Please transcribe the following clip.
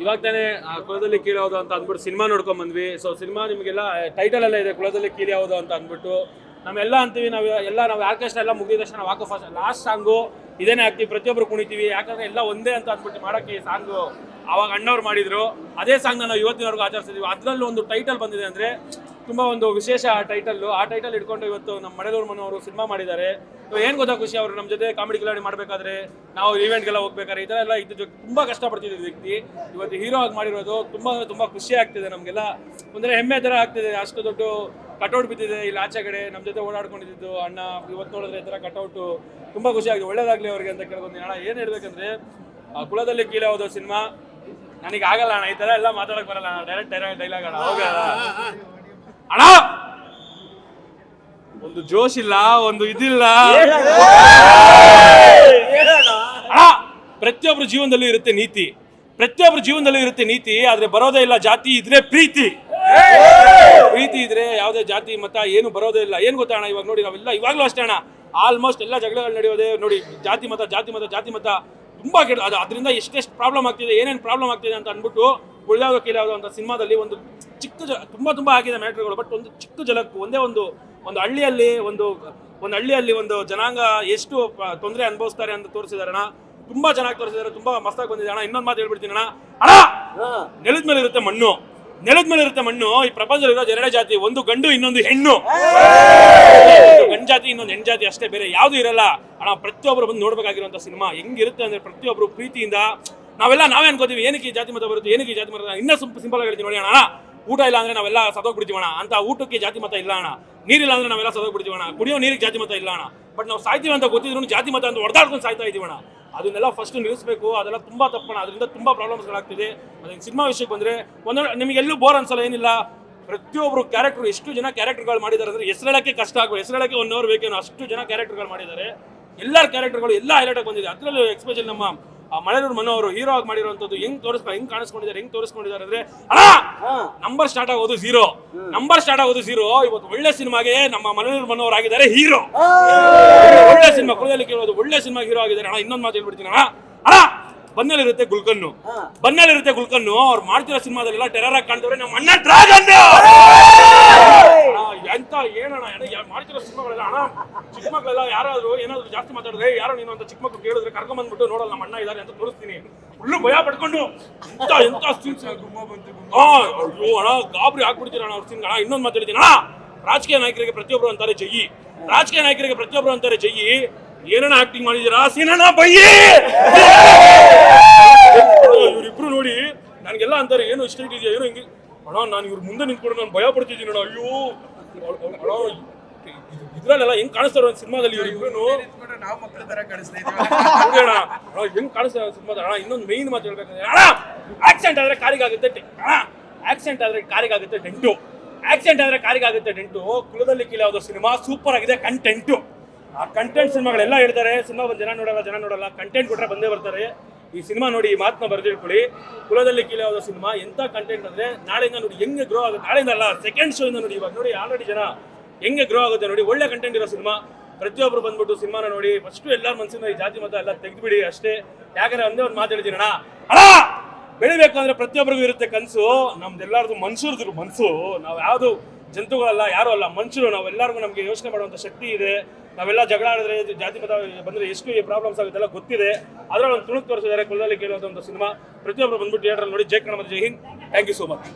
ಇವಾಗ ತಾನೇ ಕುಲದಲ್ಲಿ ಕೀಳಿ ಅಂತ ಅಂದ್ಬಿಟ್ಟು ಸಿನಿಮಾ ನೋಡ್ಕೊಂಡ್ ಬಂದ್ವಿ. ಸೊ ಸಿನಿಮಾ ನಿಮಗೆಲ್ಲ ಟೈಟಲ್ ಎಲ್ಲ ಇದೆ ಕುಲದಲ್ಲಿ ಕೀಳಿ ಯಾವುದು ಅಂತ ಅಂದ್ಬಿಟ್ಟು. ನಾವೆಲ್ಲ ಅಂತೀವಿ, ನಾವು ಎಲ್ಲ, ನಾವು ಆರ್ಕೆಸ್ಟ್ರಾ ಎಲ್ಲ ಮುಗಿದ ತಕ್ಷಣ ನಾವು ಹಾಕೋ ಫಸ್ಟ್ ಲಾಸ್ಟ್ ಸಾಂಗು ಇದೇನೇ ಹಾಕ್ತೀವಿ ಪ್ರತಿಯೊಬ್ಬರು ಕುಣಿತೀವಿ. ಯಾಕಂದ್ರೆ ಎಲ್ಲ ಒಂದೇ ಅಂತ ಅಂದ್ಬಿಟ್ಟು ಮಾಡೋಕ್ಕೆ ಈ ಸಾಂಗು ಅವಾಗ ಅಣ್ಣವ್ರು ಮಾಡಿದ್ರು. ಅದೇ ಸಾಂಗ್ನ ನಾವು ಇವತ್ತಿನವರೆಗೂ ಆಚರಿಸ್ತಿದ್ವಿ ಅದರಲ್ಲೂ ಒಂದು ಟೈಟಲ್ ಬಂದಿದೆ ಅಂದ್ರೆ ತುಂಬಾ ಒಂದು ವಿಶೇಷ ಆ ಟೈಟಲ್ ಆ ಟೈಟಲ್ ಇಟ್ಕೊಂಡು ಇವತ್ತು ನಮ್ಮ ಮಳೆದೂರು ಅವರು ಸಿನಿಮಾ ಮಾಡಿದ್ದಾರೆ. ಏನ್ ಗೊತ್ತಾ ಖುಷಿ, ಅವರು ನಮ್ಮ ಜೊತೆ ಕಾಮಿಡಿ ಕಿಲಾಡಿ ಮಾಡ್ಬೇಕಾದ್ರೆ ನಾವು ಈವೆಂಟ್ಗೆಲ್ಲ ಹೋಗ್ಬೇಕಾದ್ರೆ ಈ ಥರ ಎಲ್ಲ ಜೊತೆ ತುಂಬಾ ಕಷ್ಟಪಡ್ತಿದ್ದ ವ್ಯಕ್ತಿ. ಇವತ್ತು ಹೀರೋ ಆಗಿ ಮಾಡಿರೋದು ತುಂಬಾ ತುಂಬಾ ಖುಷಿ ಆಗ್ತಿದೆ ನಮಗೆಲ್ಲ. ಅಂದ್ರೆ ಹೆಮ್ಮೆ ತರ ಆಗ್ತಿದೆ. ಅಷ್ಟು ದೊಡ್ಡ ಕಟೌಟ್ ಬಿದ್ದಿದೆ ಇಲ್ಲಿ ಆಚೆ ಕಡೆ. ನಮ್ಮ ಜೊತೆ ಓಡಾಡ್ಕೊಂಡಿದ್ದು ಅಣ್ಣ ಇವತ್ತು ನೋಡಿದ್ರೆ ಈ ಥರ ಕಟೌಟು ತುಂಬಾ ಖುಷಿ ಆಗಿದೆ ಒಳ್ಳೇದಾಗ್ಲಿ ಅವ್ರಿಗೆ ಅಂತ ಕೇಳ್ಕೊಂತೀನಿ. ಅಣ್ಣ, ಏನು ಹೇಳ್ಬೇಕಂದ್ರೆ ಕುಲದಲ್ಲಿ ಕೀಳೆ ಹೋದೋ ಸಿನಿಮಾ ನನಗೆ ಆಗಲ್ಲ ಅಣ್ಣ, ಈ ತರ ಎಲ್ಲ ಮಾತಾಡಕ್ ಬರಲ್ಲ ಡೈರೆಕ್ಟ್ ಡೈರೆಕ್ಟ್ ಡೈಲಾಗ್ ಅಣ್ಣ. ಹೋಗಲ್ಲ ಅಣ್ಣ! ಒಂದು ಜೋಶ್ ಇಲ್ಲ, ಒಂದು ಇದಿಲ್ಲ. ಅಣ್ಣ ಪ್ರತಿಯೊಬ್ಬರ ಜೀವನದಲ್ಲೂ ಇರುತ್ತೆ ನೀತಿ. ಪ್ರತಿಯೊಬ್ಬರ ಜೀವನದಲ್ಲೂ ಇರುತ್ತೆ ನೀತಿ, ಆದ್ರೆ ಬರೋದೇ ಇಲ್ಲ, ಜಾತಿ ಇದ್ರೆ ಪ್ರೀತಿ. ಪ್ರೀತಿ ಇದ್ರೆ ಯಾವುದೇ ಜಾತಿ, ಮತ, ಏನು ಬರೋದೇ ಇಲ್ಲ. ಏನ್ ಗೊತ್ತಾ ಅಣ್ಣ, ಇವಾಗ ನೋಡಿ, ನಾವೆಲ್ಲ ಇವಾಗ್ಲೂ ಅಷ್ಟೇ ಅಣ್ಣ. ಆಲ್ಮೋಸ್ಟ್ ಎಲ್ಲ ಜಗಳಗಳು ನಡೆಯೋದೇ, ನೋಡಿ, ಜಾತಿ ಮತ ಜಾತಿ ಮತ ಜಾತಿ ಮತ. ತುಂಬಾ ಕೆಟ್ಟ ಅದು ಅದರಿಂದ ಎಷ್ಟೆಷ್ಟು ಪ್ರಾಬ್ಲಮ್ ಆಗ್ತಿದೆ, ಏನೇನು ಪ್ರಾಬ್ಲಮ್ ಆಗ್ತಿದೆ ಅಂತ ಅಂದ್ಬಿಟ್ಟು ಉಳ್ಯಾವ್ದು ಯಾವುದೋ ಅಂತ ಸಿನಿಮಾದಲ್ಲಿ ಒಂದು ಚಿಕ್ಕ ಜ ತುಂಬ ತುಂಬ ಆಗಿದೆ ಮ್ಯಾಟ್ರ್ಗಳು ಬಟ್ ಒಂದು ಚಿಕ್ಕ ಜಲಕ್ಕೂ ಒಂದೇ ಒಂದು ಒಂದು ಹಳ್ಳಿಯಲ್ಲಿ ಒಂದು ಒಂದು ಹಳ್ಳಿಯಲ್ಲಿ ಒಂದು ಜನಾಂಗ ಎಷ್ಟು ತೊಂದರೆ ಅನುಭವಿಸ್ತಾರೆ ಅಂತ ತೋರಿಸಿದಾರೆ ಅಣ್ಣ. ತುಂಬಾ ಚೆನ್ನಾಗಿ ತೋರಿಸಿದಾರೆ ತುಂಬಾ ಮಸ್ತಾಗಿ ಬಂದಿದೆ. ಅಣ್ಣ ಇನ್ನೊಂದು ಮಾತು ಹೇಳ್ಬಿಡ್ತೀನಿ ಅಣ್ಣ. ಅಣ್ಣ! ನೆಲದ ಮೇಲೆ ಇರುತ್ತೆ ಮಣ್ಣು. ನೆಲದ ಮೇಲೆ ಇರುತ್ತೆ ಮಣ್ಣು. ಈ ಪ್ರಪಂಚದಲ್ಲಿ ಇರೋದು ಎರಡೇ ಜಾತಿ ಒಂದು ಗಂಡು ಇನ್ನೊಂದು ಹೆಣ್ಣು. ಒಂದು ಗಂಡು ಜಾತಿ ಇನ್ನೊಂದು ಹೆಣ್ಣು ಜಾತಿ ಅಷ್ಟೇ ಬೇರೆ ಯಾವುದು ಇರಲ್ಲ. ಅಣ್ಣ ಪ್ರತಿಯೊಬ್ಬರು ಬಂದು ನೋಡ್ಬೇಕಾಗಿರುವಂತ ಸಿನಿಮಾ ಹೆಂಗಿರುತ್ತೆ ಅಂದ್ರೆ ಪ್ರತಿಯೊಬ್ಬರು ಪ್ರೀತಿಯಿಂದ ನಾವೆಲ್ಲ ನಾವೇ ಅನ್ಕೋತೀವಿ, ಏನಕ್ಕೆ ಜಾತಿ ಮತ ಬರುತ್ತೆ, ಏನಕ್ಕೆ ಈ ಜಾತಿ ಮತ ಇನ್ನೂ ಸ್ವಲ್ಪ ಸಿಂಪಲ್ ಹೇಳ್ತೀನಿ ನೋಡಿ ಅಣ್ಣ. ಊಟ ಇಲ್ಲ ಅಂದ್ರೆ ನಾವೆಲ್ಲ ಸದೋಗ್ಬಿಡ್ತೀವಣ ಅಂತ ಊಟಕ್ಕೆ ಜಾತಿ ಮತ ಇಲ್ಲ ಅಣ್ಣ. ನೀರಿಲ್ಲ ಅಂದ್ರೆ ನಾವೆಲ್ಲ ಸದೋಗ್ಬಿಡ್ತೀವಣ ಕುಡಿಯೋ ನೀರಿಗೆ ಜಾತಿ ಮತ ಇಲ್ಲ ಅಣ್ಣ. ಬಟ್ ನಾವು ಸಾಯ್ತೀವಿ ಅಂತ ಗೊತ್ತಿದ್ರು ಜಾತಿ ಮತ ಅಂತ ಹೊಡೆದಾಡ್ಕೊಂಡು ಸಾಯ್ತಾ ಇದೀವಿ ಅಣ್ಣ. ಅದನ್ನೆಲ್ಲ ಫಸ್ಟ್ ನಿಲ್ಲಿಸಬೇಕು. ಅದೆಲ್ಲ ತುಂಬಾ ತಪ್ಪಣ ಅದರಿಂದ ತುಂಬಾ ಪ್ರಾಬ್ಲಮ್ಸ್ಗಳಾಗ್ತಿದೆ ಅದಕ್ಕೆ ಸಿನಿಮಾ ವಿಷಯಕ್ಕೆ ಬಂದ್ರೆ ನಿಮಗೆ ಎಲ್ಲೂ ಬೋರ್ ಅನ್ಸಲ್ಲ, ಏನಿಲ್ಲ. ಪ್ರತಿಯೊಬ್ಬರು ಕ್ಯಾರೆಕ್ಟರ್ ಎಷ್ಟು ಜನ ಕ್ಯಾರೆಕ್ಟರ್ಗಳು ಮಾಡಿದ್ದಾರೆ ಅಂದ್ರೆ ಹೆಸರೇಳಕ್ಕೆ ಕಷ್ಟ ಆಗ್ಬೋದು. ಹೆಸರೇಳಕ್ಕೆ ಒನ್ ಅವರ್ ಬೇಕೇನೋ ಅಷ್ಟು ಜನ ಕ್ಯಾರೆಕ್ಟರ್ಗಳು ಮಾಡಿದ್ದಾರೆ. ಎಲ್ಲರ ಕ್ಯಾರೆಕ್ಟರ್ಗಳು ಎಲ್ಲ ಹೈಲೈಟ್ ಆಗಿ ಬಂದಿದೆ. ಅದರಲ್ಲೂ ಎಕ್ಸ್ಪೆಷಲ್ ನಮ್ಮ ಆ ಮಳೆನೂರು ಮನು ಅವರು ಹೀರೋ ಆಗಿ ಮಾಡಿರುವಂತದ್ದು ಹೆಂಗ್ ತೋರಿಸ್ಕೊ ಹೆಂಗ್ ಕಾಣಿಸ್ಕೊಂಡಿದ್ದಾರೆ ಹೆಂಗ್ ತೋರಿಸ್ಕೊಂಡಿದ್ದಾರೆ ಅಂದ್ರೆ ಅಣ್ಣ! ನಂಬರ್ ಸ್ಟಾರ್ಟ್ ಆಗೋದು ಝೀರೋ ನಂಬರ್ ಸ್ಟಾರ್ಟ್ ಆಗೋದು ಝೀರೋ ಇವತ್ತು ಒಳ್ಳೆ ಸಿನಿಮಾಗೆ ನಮ್ಮ ಮಳೆನೂರು ಮನು ಅವರು ಆಗಿದ್ದಾರೆ ಹೀರೋ ಒಳ್ಳೆ ಸಿನಿಮಾ ಕುಲದಲ್ಲಿ ಕೇಳೋದು ಒಳ್ಳೆ ಸಿನಿಮಾ ಹೀರೋ ಆಗಿದ್ದಾರೆ. ಅಣ್ಣ ಇನ್ನೊಂದು ಮಾತು ಹೇಳ್ಬಿಡ್ತೀನಿ ಅಣ್ಣ. ಅಣ್ಣ! ಬನ್ನಲ್ಲಿರುತ್ತೆ ಗುಲ್ಕನ್ನು. ಬನ್ನಲ್ಲಿರುತ್ತೆ ಗುಲ್ಕನ್ನು ಅವ್ರು ಮಾಡ್ತಿರೋ ಸಿನಿಮಾದಲ್ಲೆಲ್ಲ ಟೆರರ್ ಆಗಿ ಕಾಣ್ತವ್ರೆ ನಮ್ಮ ಅಣ್ಣ ಡ್ರಾಗನ್! ಎಂತ ಏನಣ್ಣ ಮಾಡ್ತಿರೋ ಸಿನಿಮಾಗಳೆಲ್ಲ ಅಣ್ಣ ಚಿಕ್ಕ ಮಕ್ಕಳೆಲ್ಲ ಯಾರಾದ್ರೂ ಏನಾದ್ರು ಜಾಸ್ತಿ ಮಾತಾಡಿದ್ರೆ ಯಾರೋ ನೀನು ಅಂತ ಚಿಕ್ಕ ಮಕ್ಕಳು ಕೇಳಿದ್ರೆ ಕರ್ಕೊಂಡ್ ಬಂದ್ಬಿಟ್ಟು ನೋಡಲ್ಲ ನಮ್ಮ ಅಣ್ಣ ಇದಾರೆ ಅಂತ ತೋರಿಸ್ತೀನಿ. ಫುಲ್ಲು ಭಯ ಪಡ್ಕೊಂಡು ಎಂತ ಎಂತ ಸೀನ್ಸ್ ಹಾ ಅಯ್ಯೋ ಅಣ್ಣ ಗಾಬರಿ ಹಾಕ್ಬಿಡ್ತೀರ ಅಣ್ಣ ಅವ್ರ ಸೀನ್ ಅಣ್ಣ ಇನ್ನೊಂದು ಮಾತಾಡ್ತೀನಿ ಅಣ್ಣ ರಾಜಕೀಯ ನಾಯಕರಿಗೆ ಪ್ರತಿಯೊಬ್ಬರು ಅಂತಾರೆ ಜಯಿ ರಾಜಕೀಯ ನಾಯಕರಿಗೆ ಪ್ರತಿಯೊಬ್ಬರು ಅಂತಾರೆ ಜಯಿ ಏನಣ್ಣ ಆಕ್ಟಿಂಗ್ ಮಾಡಿದೀರಾ? ಸೀನಣ್ಣ ಬಯ್ಯಿ! ಇವರಿಬ್ರು ನೋಡಿ ನನಗೆಲ್ಲ ಅಂತಾರೆ ಏನು ಇಷ್ಟ ಇದೆಯಾ? ಏನೋ ಹಿಂಗೆ? ಅಣ್ಣ ನಾನು ಇವ್ರ ಮುಂದೆ ನಿಂತ್ಕೊಂಡು ನಾನು ಭಯ ಪಡ್ತಿದ್ದೀನಿ ಅಣ್ಣ. ಅಯ್ಯೋ ಅಣ್ಣ ಇದ್ರಲ್ಲೆಲ್ಲ ಹೆಂಗ್ ಕಾಣಿಸ್ತಾರ ಸಿನಿಮಾದಲ್ಲಿ ಇವ್ರಿಬ್ರು? ಅಣ್ಣ. ಹೆಂಗ್ ಕಾಣಿಸ್ತಾರ ಸಿನಿಮಾದ ಅಣ್ಣ ಇನ್ನೊಂದು ಮೇನ್ ಮಾತು ಹೇಳ್ಬೇಕಂದ್ರೆ ಅಣ್ಣ ಆಕ್ಸಿಡೆಂಟ್ ಆದ್ರೆ ಕಾರಿಗಾಗುತ್ತೆ ಅಣ್ಣ ಆಕ್ಸಿಡೆಂಟ್ ಆದ್ರೆ ಕಾರಿಗಾಗುತ್ತೆ ಡೆಂಟು. ಆಕ್ಸಿಡೆಂಟ್ ಆದ್ರೆ ಕಾರಿಗಾಗುತ್ತೆ ಡೆಂಟು. ಕುಲದಲ್ಲಿ ಕೀಲ ಯಾವುದೋ ಸಿನಿಮಾ ಸೂಪರ್ ಆಗಿದೆ ಕಂಟೆಂಟು ಆ ಕಂಟೆಂಟ್ ಸಿನಿಮಾಗಳೆಲ್ಲ ಹೇಳ್ತಾರೆ, ಸಿನಿಮಾ ಒಂದು ಜನ ನೋಡಲ್ಲ ಜನ ನೋಡಲ್ಲ ಕಂಟೆಂಟ್ ಕೊಟ್ರೆ ಬಂದೇ ಬರ್ತಾರೆ. ಈ ಸಿನಿಮಾ ನೋಡಿ ಈ ಮಾತನ್ನ ಬರೆದಿಟ್ಕೊಳ್ಳಿ. ಕುಲದಲ್ಲಿ ಕೀಳ ಯಾವುದೋ ಸಿನಿಮಾ, ಎಂತ ಕಂಟೆಂಟ್ ಅಂದ್ರೆ ನಾಳೆಯಿಂದ ನೋಡಿ ಹೆಂಗೆ ಗ್ರೋ ಆಗುತ್ತೆ. ನಾಳೆಯಿಂದ ಅಲ್ಲ ಸೆಕೆಂಡ್ ಶೋ ಇಂದ ನೋಡಿ ಇವಾಗ ನೋಡಿ ಆಲ್ರೆಡಿ ಜನ ಹೆಂಗೆ ಗ್ರೋ ಆಗುತ್ತೆ ನೋಡಿ. ಒಳ್ಳೆ ಕಂಟೆಂಟ್ ಇರೋ ಸಿನಿಮಾ. ಪ್ರತಿಯೊಬ್ಬರು ಬಂದ್ಬಿಟ್ಟು ಸಿನಿಮಾನ ನೋಡಿ ಫಸ್ಟ್ ಎಲ್ಲರ ಮನಸ್ಸಿನ ಈ ಜಾತಿ ಮತ ಎಲ್ಲ ತೆಗೆದುಬಿಡಿ ಅಷ್ಟೇ. ಯಾಕಂದ್ರೆ ಒಂದೇ ಒಂದು ಮಾತು ಅಣ್ಣ. ಅಣ್ಣ ಬೆಳಿಬೇಕು ಅಂದ್ರೆ ಪ್ರತಿಯೊಬ್ಬರಿಗೂ ಇರುತ್ತೆ ಕನಸು. ನಮ್ದೆಲ್ಲರದು ಮನ್ಸೂರ್ದು ಮನಸ್ಸು ನಾವು ಯಾವುದು ಜಂತುಗಳಲ್ಲ, ಯಾರು ಅಲ್ಲ ಮನುಷ್ಯರು ನಾವೆಲ್ಲರಿಗೂ ನಮಗೆ ಯೋಚನೆ ಮಾಡುವಂಥ ಶಕ್ತಿ ಇದೆ. ನಾವೆಲ್ಲ ಜಗಳ ಆಡಿದ್ರೆ ಜಾತಿ ಮತ ಬಂದ್ರೆ ಎಷ್ಟು ಈ ಪ್ರಾಬ್ಲಮ್ಸ್ ಆಗುತ್ತೆಲ್ಲ ಗೊತ್ತಿದೆ. ಅದರಲ್ಲಿ ಒಂದು ತುಣುಕು ತೋರಿಸಿದ್ದಾರೆ ಕುಲದಲ್ಲಿ ಕೇಳುವಂಥ ಒಂದು ಸಿನಿಮಾ. ಪ್ರತಿಯೊಬ್ಬರು ಬಂದ್ಬಿಟ್ಟು ಥಿಯೇಟರ್ ನೋಡಿ Jai Kannada Jai Hind. Thank you so much